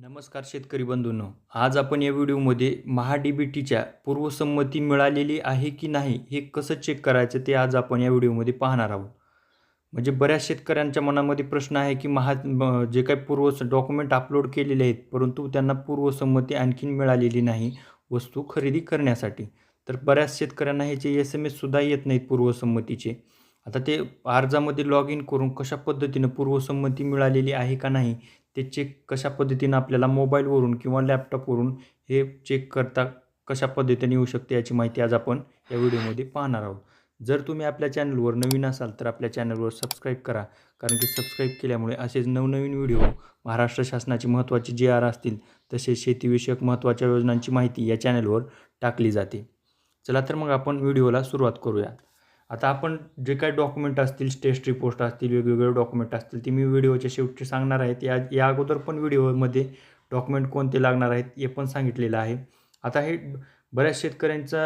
नमस्कार शेतकरी बंधूंनो आज आपण या व्हिडिओमध्ये महाडीबीटीच्या बी टीच्या पूर्वसंमती मिळालेली आहे की नाही हे कसं चेक करायचं ते आज आपण या व्हिडिओमध्ये पाहणार आहोत. म्हणजे बऱ्याच शेतकऱ्यांच्या मनामध्ये प्रश्न आहे की महा जे काही पूर्व डॉक्युमेंट अपलोड केलेले आहेत परंतु त्यांना पूर्वसंमती आणखीन मिळालेली नाही वस्तू खरेदी करण्यासाठी. तर बऱ्याच शेतकऱ्यांना ह्याचे एस एम एससुद्धा येत नाहीत पूर्वसंमतीचे. आता ते अर्जामध्ये लॉग इन करून कशा पद्धतीनं पूर्वसंमती मिळालेली आहे का नाही ते चेक कशा पद्धतीनं आपल्याला मोबाईलवरून किंवा लॅपटॉपवरून हे चेक करता कशा पद्धतीने येऊ शकते याची माहिती आज आपण या व्हिडिओमध्ये पाहणार आहोत. जर तुम्ही आपल्या चॅनलवर नवीन असाल तर आपल्या चॅनलवर सबस्क्राईब करा कारण की सबस्क्राईब केल्यामुळे असेच नवनवीन व्हिडिओ महाराष्ट्र शासनाची महत्त्वाची जे आर असतील तसेच शेतीविषयक महत्त्वाच्या योजनांची माहिती या चॅनलवर टाकली जाते. चला तर मग आपण व्हिडिओला सुरुवात करूया. आता आपण जे काही डॉक्युमेंट असतील टेस्ट रिपोर्ट असतील वेगवेगळे डॉक्युमेंट असतील ते मी व्हिडिओच्या शेवटी सांगणार आहेत या या अगोदर पण व्हिडिओमध्ये डॉक्युमेंट कोणते लागणार आहेत हे पण सांगितलेलं आहे. आता हे बऱ्याच शेतकऱ्यांचा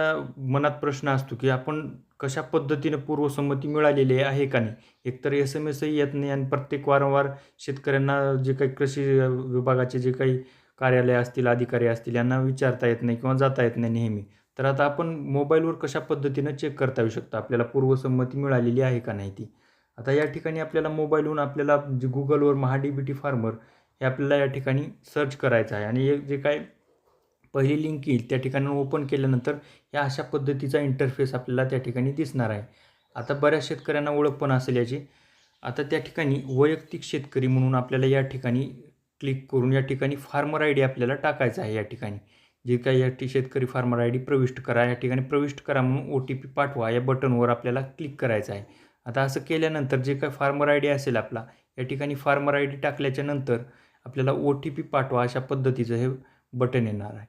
मनात प्रश्न असतो की आपण कशा पद्धतीनं पूर्वसंमती मिळालेली आहे का नाही? एकतर एस एम एसही येत नाही आणि प्रत्येक वारंवार शेतकऱ्यांना जे काही कृषी विभागाचे जे काही कार्यालय असतील अधिकारी असतील यांना विचारता येत नाही किंवा जाता येत नाही नेहमी. तर आता आपण मोबाईलवर कशा पद्धतीनं चेक करता येऊ शकतो? आपल्याला पूर्वसंमती मिळालेली आहे का नाही ती? आता या ठिकाणी आपल्याला मोबाईलहून आपल्याला जे गुगलवर Maha D B T farmer हे आपल्याला या ठिकाणी सर्च करायचं आहे. आणि जे काय पहिली लिंक येईल त्या ठिकाणी ओपन केल्यानंतर या अशा पद्धतीचा इंटरफेस आपल्याला त्या ठिकाणी दिसणार आहे. आता बऱ्याच शेतकऱ्यांना ओळख पण असेल याची. आता त्या ठिकाणी वैयक्तिक शेतकरी म्हणून आपल्याला या ठिकाणी क्लिक करून या ठिकाणी फार्मर आय डी आपल्याला टाकायचा आहे या ठिकाणी. जे काही या टी शेतकरी फार्मर आय डी प्रविष्ट करा या ठिकाणी प्रविष्ट करा म्हणून ओ टी पी पाठवा या बटनवर आपल्याला क्लिक करायचं आहे. आता असं केल्यानंतर जे काही फार्मर आय डी असेल आपला या ठिकाणी फार्मर आय डी टाकल्याच्या नंतर आपल्याला ओ टी पी पाठवा अशा पद्धतीचं हे बटन येणार आहे.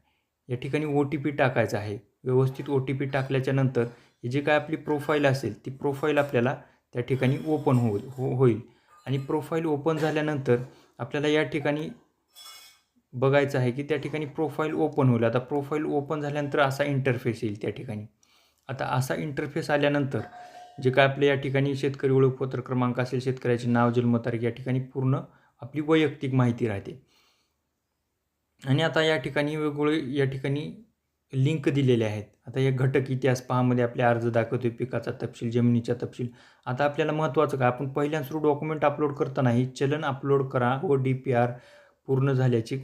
या ठिकाणी ओ टी पी टाकायचं आहे. व्यवस्थित ओ टी पी टाकल्याच्या नंतर ही जी काय आपली प्रोफाईल असेल ती प्रोफाईल आपल्याला त्या ठिकाणी ओपन होईल हो होईल. आणि प्रोफाईल ओपन झाल्यानंतर आपल्याला या ठिकाणी बघायचं आहे की त्या ठिकाणी प्रोफाईल ओपन होईल. आता प्रोफाईल ओपन झाल्यानंतर असा इंटरफेस येईल त्या ठिकाणी. आता असा इंटरफेस आल्यानंतर जे काय आपल्या या ठिकाणी शेतकरी ओळखपत्र क्रमांक असेल शेतकऱ्याचे नाव जन्मतारीख या ठिकाणी पूर्ण आपली वैयक्तिक माहिती राहते. आणि आता या ठिकाणी वेगवेगळे या ठिकाणी लिंक दिलेले आहेत. आता या घटक इतिहास पहामध्ये आपले अर्ज दाखवतोय पिकाचा तपशील जमिनीचा तपशील. आता आपल्याला महत्त्वाचं काय? आपण पहिल्यांदा सुरू डॉक्युमेंट अपलोड करतानाही चलन अपलोड करा व डी पी आर पूर्ण झाल्याची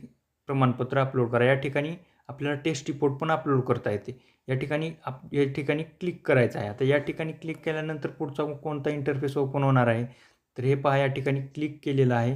प्रमाणपत्र अपलोड करा. या ठिकाणी आपल्याला टेस्ट रिपोर्ट पण अपलोड करता येते. या ठिकाणी आप या ठिकाणी क्लिक करायचं आहे. आता या ठिकाणी क्लिक केल्यानंतर पुढचा कोणता इंटरफेस ओपन होणार आहे? तर हे पहा या ठिकाणी क्लिक केलेलं आहे.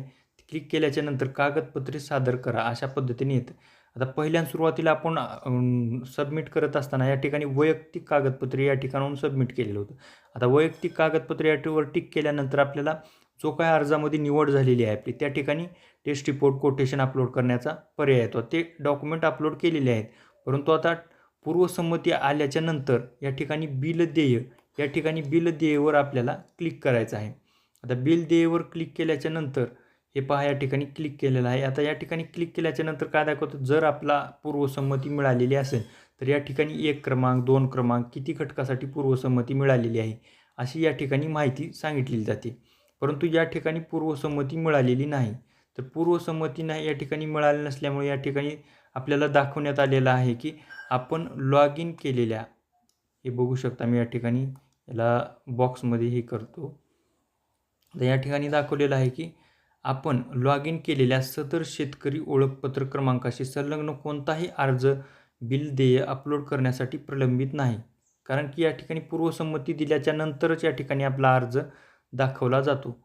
क्लिक केल्याच्यानंतर कागदपत्रे सादर करा. अशा पद्धतीने येतं. आता पहिल्या सुरुवातीला आपण सबमिट करत असताना या ठिकाणी वैयक्तिक कागदपत्रे या ठिकाणाहून सबमिट केलेलं होतं. आता वैयक्तिक कागदपत्रे यावर टिक केल्यानंतर आपल्याला जो काय अर्जामध्ये निवड झालेली आहे आपली त्या ठिकाणी टेस्ट रिपोर्ट कोटेशन अपलोड करण्याचा पर्याय येतो ते डॉक्युमेंट अपलोड केलेले आहेत. परंतु आता पूर्वसंमती आल्याच्यानंतर या ठिकाणी बिल देय या ठिकाणी बिल देयवर आपल्याला क्लिक करायचं आहे. आता बिल देयवर क्लिक केल्याच्यानंतर हे पहा या ठिकाणी क्लिक केलेलं आहे. आता या ठिकाणी क्लिक केल्याच्यानंतर काय दाखवतो? जर आपला पूर्वसंमती मिळालेली असेल तर या ठिकाणी एक क्रमांक दोन क्रमांक किती घटकासाठी पूर्वसंमती मिळालेली आहे अशी या ठिकाणी माहिती सांगितली जाते. परंतु या ठिकाणी पूर्वसंमती मिळालेली नाही. तर पूर्वसंमती नाही या ठिकाणी मिळाली नसल्यामुळे या ठिकाणी आपल्याला दाखवण्यात आलेलं आहे की आपण लॉग इन केलेल्या हे बघू शकता मी या ठिकाणी याला बॉक्समध्ये हे करतो. तर या ठिकाणी दाखवलेलं आहे की आपण लॉग इन केलेल्या सदर शेतकरी ओळखपत्र क्रमांकाशी संलग्न कोणताही अर्ज बिल देय अपलोड करण्यासाठी प्रलंबित नाही. कारण की या ठिकाणी पूर्वसंमती दिल्याच्या नंतरच या ठिकाणी आपला अर्ज दाखवला जातो.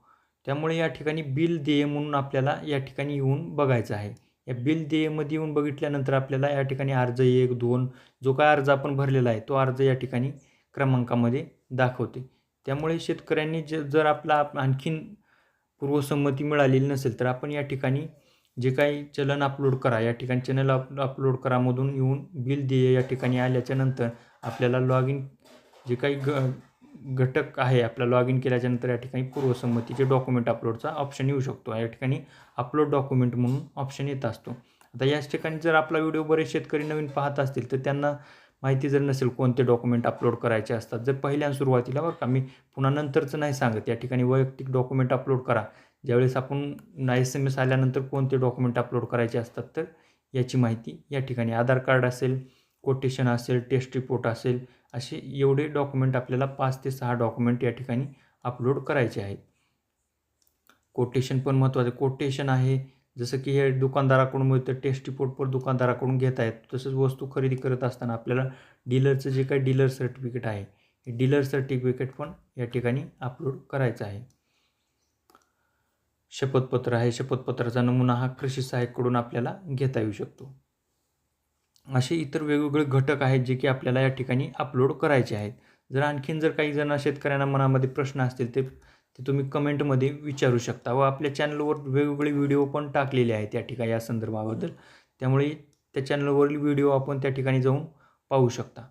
त्यामुळे या ठिकाणी बिल देय म्हणून आपल्याला या ठिकाणी येऊन बघायचं आहे. या बिल देयमध्ये येऊन बघितल्यानंतर आपल्याला या ठिकाणी अर्ज एक दोन जो काय अर्ज आपण भरलेला आहे तो अर्ज या ठिकाणी क्रमांकामध्ये दाखवते. त्यामुळे शेतकऱ्यांनी ज जर आपला आणखीन पूर्वसंमती मिळालेली नसेल तर आपण या ठिकाणी जे काही चलन अपलोड करा या ठिकाणी चॅनल अप अपलोड करामधून येऊन बिल देय या ठिकाणी आल्याच्यानंतर आपल्याला लॉग इन जे काही ग घटक आहे आपला लॉग इन केल्याच्यानंतर या ठिकाणी पूर्वसंमतीचे डॉक्युमेंट अपलोडचा ऑप्शन येऊ शकतो. या ठिकाणी अपलोड डॉक्युमेंट म्हणून ऑप्शन येत असतो. आता याच ठिकाणी जर आपला व्हिडिओ बरेच शेतकरी नवीन पाहत असतील तर त्यांना माहिती जर नसेल कोणते डॉक्युमेंट अपलोड करायचे असतात जर पहिल्या सुरुवातीला बरं का मी पुन्हा नंतरचं नाही सांगत. या ठिकाणी वैयक्तिक डॉक्युमेंट अपलोड करा. ज्यावेळेस आपण एस एम एस आल्यानंतर कोणते डॉक्युमेंट अपलोड करायचे असतात तर याची माहिती या ठिकाणी आधार कार्ड असेल कोटेशन असेल टेस्ट रिपोर्ट असेल असे एवढे डॉक्युमेंट आपल्याला पाच ते सहा डॉक्युमेंट या ठिकाणी अपलोड करायचे आहेत. कोटेशन पण महत्त्वाचं कोटेशन आहे जसं की हे दुकानदाराकडून मिळतं टेस्ट रिपोर्ट पण दुकानदाराकडून घेता येत तसंच वस्तू खरेदी करत असताना आपल्याला डीलरचं जे काही डीलर सर्टिफिकेट आहे हे डीलर सर्टिफिकेट पण या ठिकाणी अपलोड करायचं आहे. शपथपत्र आहे. शपथपत्राचा नमुना हा कृषी सहाय्यकडून आपल्याला घेता येऊ शकतो. असे इतर वेगवेगळे घटक आहेत जे की आपल्याला या ठिकाणी अपलोड करायचे आहेत. जर आणखीन जर काही जण शेतकऱ्यांना मनामध्ये प्रश्न असतील ते ते तुम्ही कमेंटमध्ये विचारू शकता व आपल्या चॅनलवर वेगवेगळे व्हिडिओ पण टाकलेले आहेत त्या ठिकाणी या संदर्भाबद्दल. त्यामुळे त्या चॅनलवरील व्हिडिओ आपण त्या ठिकाणी जाऊन पाहू शकता.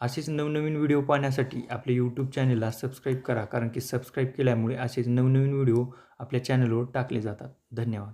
असेच नवनवीन व्हिडिओ पाहण्यासाठी आपल्या यूट्यूब चॅनलला सबस्क्राईब करा कारण की सबस्क्राईब केल्यामुळे असेच नवनवीन व्हिडिओ आपल्या चॅनलवर टाकले जातात. धन्यवाद.